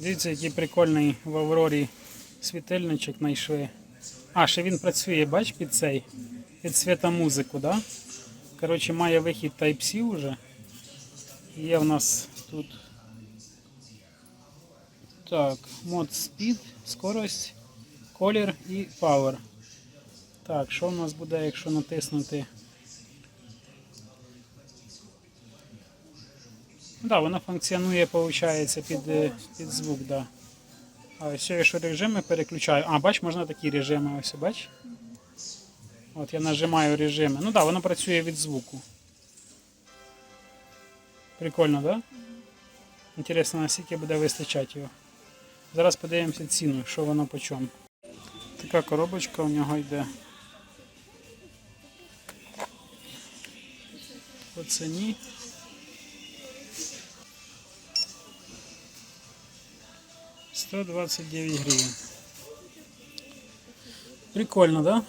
Дивіться, який прикольний в Аврорі світильничок знайшли. А, ще він працює, бач, під цей, під світомузику, да? Коротше, має вихід Type-C вже. Є в нас тут. Так, мод Speed, скорость, колір і Power. Так, що в нас буде, якщо натиснути? Ну, да, вона функціонує, виходить, під, е, під звук, да. А ось якщо режими переключаю. А, бач, можна такі режими, ось, бач? От я нажимаю режими. Ну так, да, воно працює від звуку. Прикольно, да? Інтересно, наскільки буде вистачати його. Зараз подивимося ціну, що воно по чому. Така коробочка у нього йде. По ціні. Сто двадцять дев'ять гривень. Прикольно, да?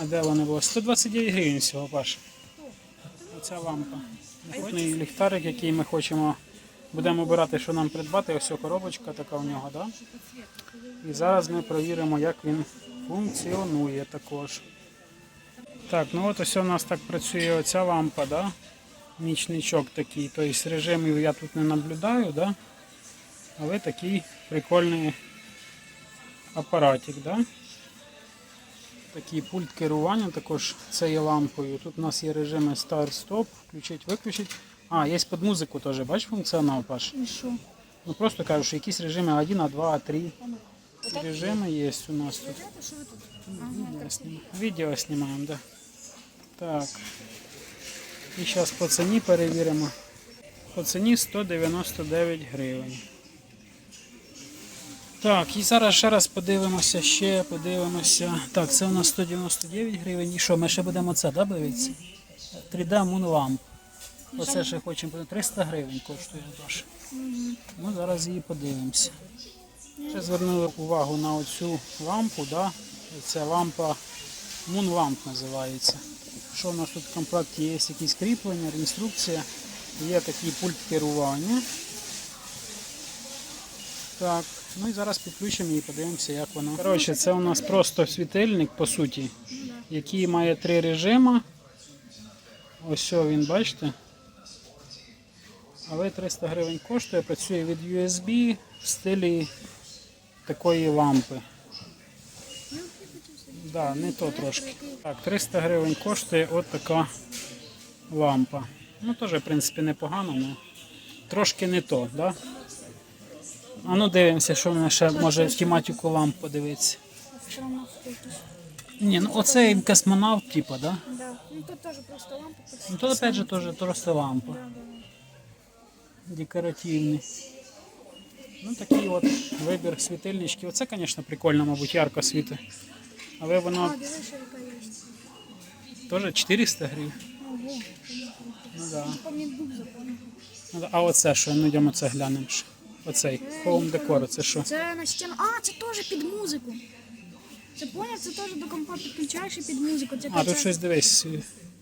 А де вони були? 129 гривень всього, Паша. Оця лампа. Наступний ліхтарик, який ми хочемо, будемо обирати, що нам придбати. Ось коробочка така у нього, да? І зараз ми перевіримо, як він функціонує також. Так, ну от ось у нас так працює оця лампа, да? Нічничок такий. Тобто режимів я тут не наблюдаю, да? але такий прикольний апаратик. Да? Такий пульт керування також цією лампою. Тут у нас є режими старт-стоп, включить, виключить. А, є під музику теж, бачиш функціонал, Паш? І що? Ну просто кажу, що якісь режими 1, А2, А3. Режими є у нас тут. Відео знімаємо, да. Так. І зараз по ціні перевіримо. По ціні 199 гривень. Так, і зараз ще раз подивимося, ще подивимося. Так, це у нас 199 гривень. І що, ми ще будемо це, да, дивитися? 3D Moon Lamp. Оце ще хочемо. 300 гривень коштує теж. Ну, зараз її подивимося. Ще звернули увагу на оцю лампу, да? Це лампа Moon Lamp називається. Що у нас тут в комплекті є якісь кріплення, інструкція, є такий пульт керування. Так, ну і зараз підключимо і подивимося, як воно. Коротше, це у нас просто світильник, по суті, який має три режими. Ось він, бачите? Але 300 гривень коштує, працює від USB в стилі такої лампи. Да, не то трошки. Так, 300 гривень коштує от така лампа. Ну, теж, в принципі, непогано, але трошки не то, да? А ну дивимося, що в мене ще може в тематику ламп подивитися. Ні, ну оцей космонавт, типа, да? Да. Ну тут теж просто лампа. Ну тут опять же теж просто лампа. Декоративний. Ну такий от вибір світильнички. Оце, звісно, прикольно, мабуть, ярко світить. Але воно теж 400 гривень. Ого. Ну, да. Ну. А оце що? Ну йдемо це глянемо. ще. Оцей Home Decor, це що? Це на стіну. А, це теж під музику. Це поняв, це теж до компа підключаєш і під музику. Це А, тут щось дивись,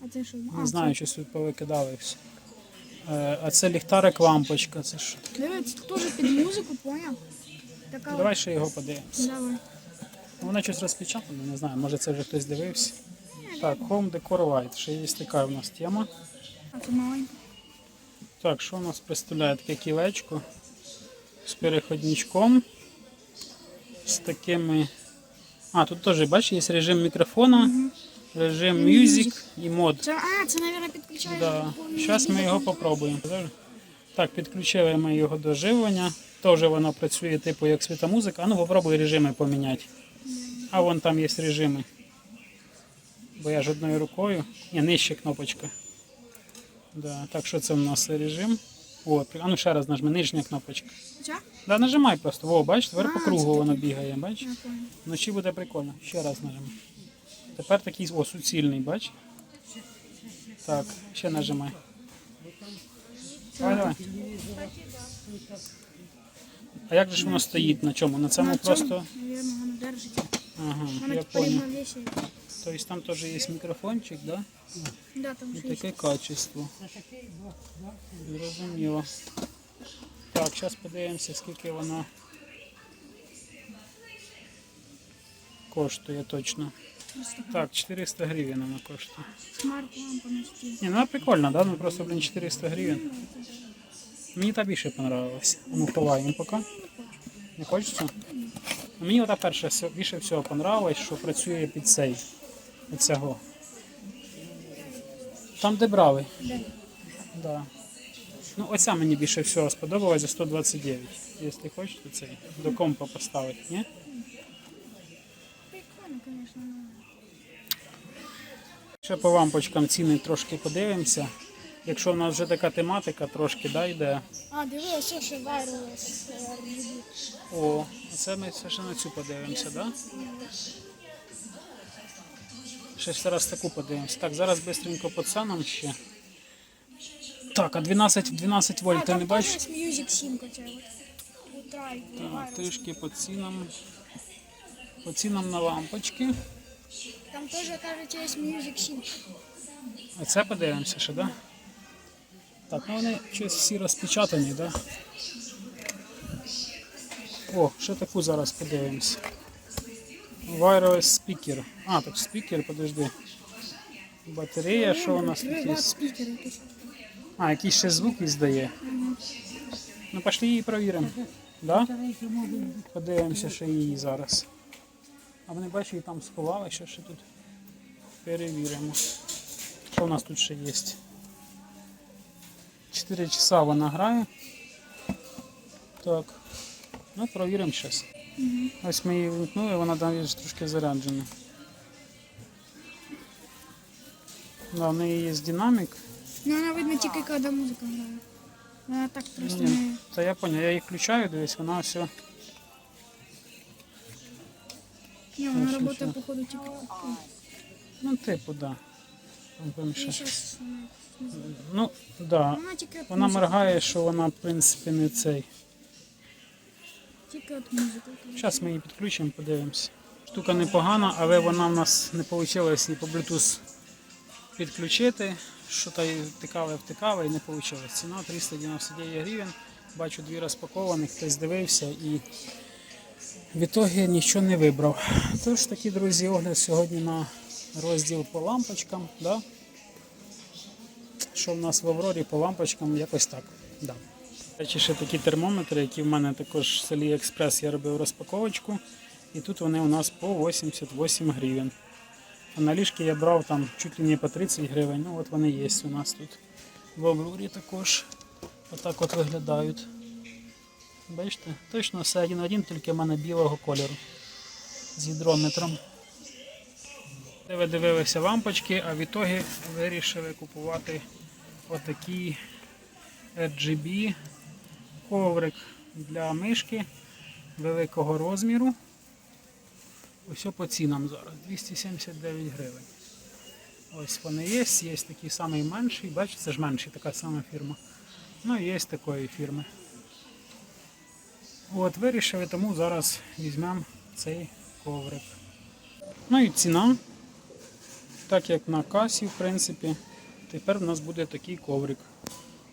А це що? не знаю, щось тут повикидали все. Е, А це ліхтарик лампочка, це що? Дивись, це теж під музику, поняв? Така Давай ще його подивимося. Давай. Воно щось розпечатано, не знаю, може це вже хтось дивився. Так, Home Decor Light, ще є така у нас тема. А це маленька. Так, що у нас представляє таке кілечко з переходничком, з такими. А, тут теж, бачиш, є режим мікрофона, режим Music і мод. Це, а, це, мабуть, підключає. Да. Зараз ми його попробуємо. Так, підключили ми його до живлення. Теж воно працює типу як світомузика. А ну попробуй режими поміняти. А вон там є режими. Бо я ж одною рукою. Ні, нижче кнопочка. Да. Так, що це у нас режим? О, а ну ще раз нажми, нижня кнопочка. Ця? Да, нажимай просто. Во, бачиш, тепер по кругу воно бігає, бачиш? Вночі буде прикольно. Ще раз нажимай. Тепер такий о, суцільний, бач? Так, ще нажимай. Давай, давай. А як же ж воно стоїть на чому? На цьому На просто. Ага, я типа понял. рівновесие. Тобто там теж є мікрофончик, да? Да, там І ще таке качество. Зрозуміло. Так, зараз подивимося, скільки воно коштує точно. Так, 400 гривень вона коштує. Ні, ну вона прикольна, да? Ну просто, блін, 400 гривень. Мені та більше понравилась. Ну, ховаємо поки. Не хочеться? Мені ота перша більше всього понравилась, що працює під цей. Від цього. Там, де брали. Де? Да. Ну, оця мені більше всього сподобалась за 129. Якщо хочете цей до компа поставити, ні? Прикольно, звісно. ну. Ще по лампочкам ціни трошки подивимося. Якщо в нас вже така тематика трошки да, йде. А, диви, ось ще вайрелес. е, О, це ми ще на цю подивимося, да? Ще зараз таку подивимося. Так, зараз швидко по ценам ще. Так, а 12, 12 А, вольт ти не бачиш? Music Sync оце от. Так, трішки по цінам. По цінам на лампочки. Там теж, кажуть, є Music Sync. Оце подивимося ще, да? Так, ну вони щось всі розпечатані, да? О, ще таку зараз подивимося. Wireless speaker. А, так спікер, подожди. Батарея, що у нас тут є? А, якийсь ще звук іздає. Ну, пошли її провіримо. Да? Подивимося ще її зараз. А вони бачу, її там сховали, що ще тут. Перевіримо. Що у нас тут ще є? 4 часа вона грає. Так. Ну, провіримо зараз. Ось ми її вимкнули, вона навіть трошки заряджена. Да, в неї є динамік. Ну, вона видно тільки коли музика грає. Вона так просто не... Та я понял, я її включаю, дивись, вона все. Ні, вона Що, працює, що? походу, тільки... Ну, типу, да. Там помішає. Ну, да. Вона тільки от Вона музики. моргає, що вона, в принципі, не цей. Тільки от музики. Зараз ми її підключимо, подивимося. Штука непогана, але вона в нас не вийшло її по Bluetooth підключити. Що то втикали, втикали і не вийшло. Ціна 399 гривень. Бачу дві розпаковані, хтось дивився і в ітогі нічого не вибрав. Тож такі, друзі, огляд сьогодні на розділ по лампочкам. Да? Що в нас в Аврорі по лампочкам, якось так. Да. Речі, ще такі термометри, які в мене також з AliExpress я робив розпаковочку. І тут вони у нас по 88 гривень. А на ліжки я брав там чуть ли не по 30 гривень. Ну от вони є у нас тут. В Аврорі також. Отак от виглядають. Бачите? Точно все один один, тільки в мене білого кольору. З гідрометром. Ви дивилися лампочки, а в ітогі вирішили купувати отакі RGB коврик для мишки великого розміру. Ось по цінам зараз 279 гривень. Ось вони є, є такий самий менший, бачите, це ж менший, така сама фірма. Ну і є такої фірми. От, вирішили, тому зараз візьмемо цей коврик. Ну і ціна, так як на касі, в принципі, тепер у нас буде такий коврик.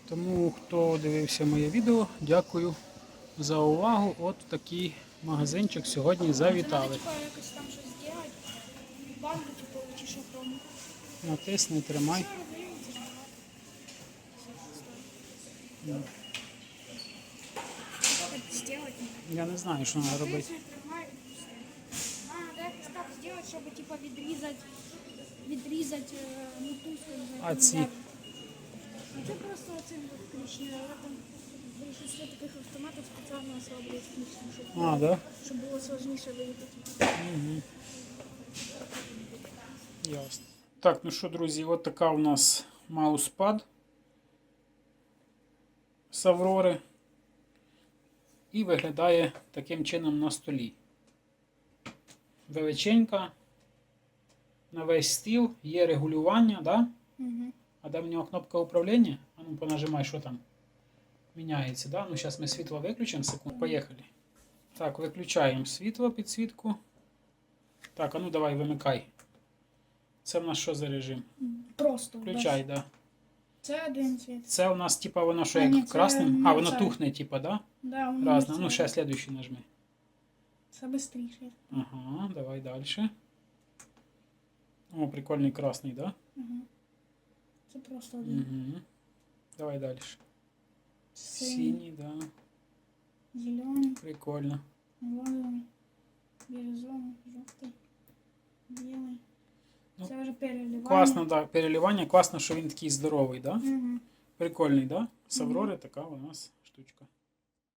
Тому хто дивився моє відео, дякую за увагу. От в такий магазинчик сьогодні завітали. Типу, що. Натисни, тримай. Сделать? Я не знаю, що треба робити. Щоб типа відрізати, відрізати е, мотузку. А ці? Ну це просто оцим от таких автоматів спеціально щоб, А, да? щоб було сложніше виїхати. Ясно. Так, ну що, друзі, от така у нас мауспад з Аврори. І виглядає таким чином на столі. Величенька. На весь стіл є регулювання, да? Угу. А де в нього кнопка управління? А ну понажимай, що там. Міняється, да? Ну, зараз ми світло виключимо, секунду. Поїхали. Так, виключаємо світло, підсвітку. Так, а ну давай, вимикай. Це в нас що за режим? Просто. Включай, да. Це один цвіт. Це у нас, типа, воно що А, як ні, красним. А, воно це. тухне, типа, да? Да, воно Разне. це- Ну, ще слідуючий нажми. Це швидше. Ага, давай далі. О, прикольний красний, да? Угу. Це просто один. Угу. Давай далі. Синій, Синій, да. зелений, Прикольно. розовий, бірюзовий, жовтий, білий. Ну, Це вже переливання. Класно, да, переливання, класно, що він такий здоровий, да? Угу. Прикольний, да? З Аврори така у нас штучка.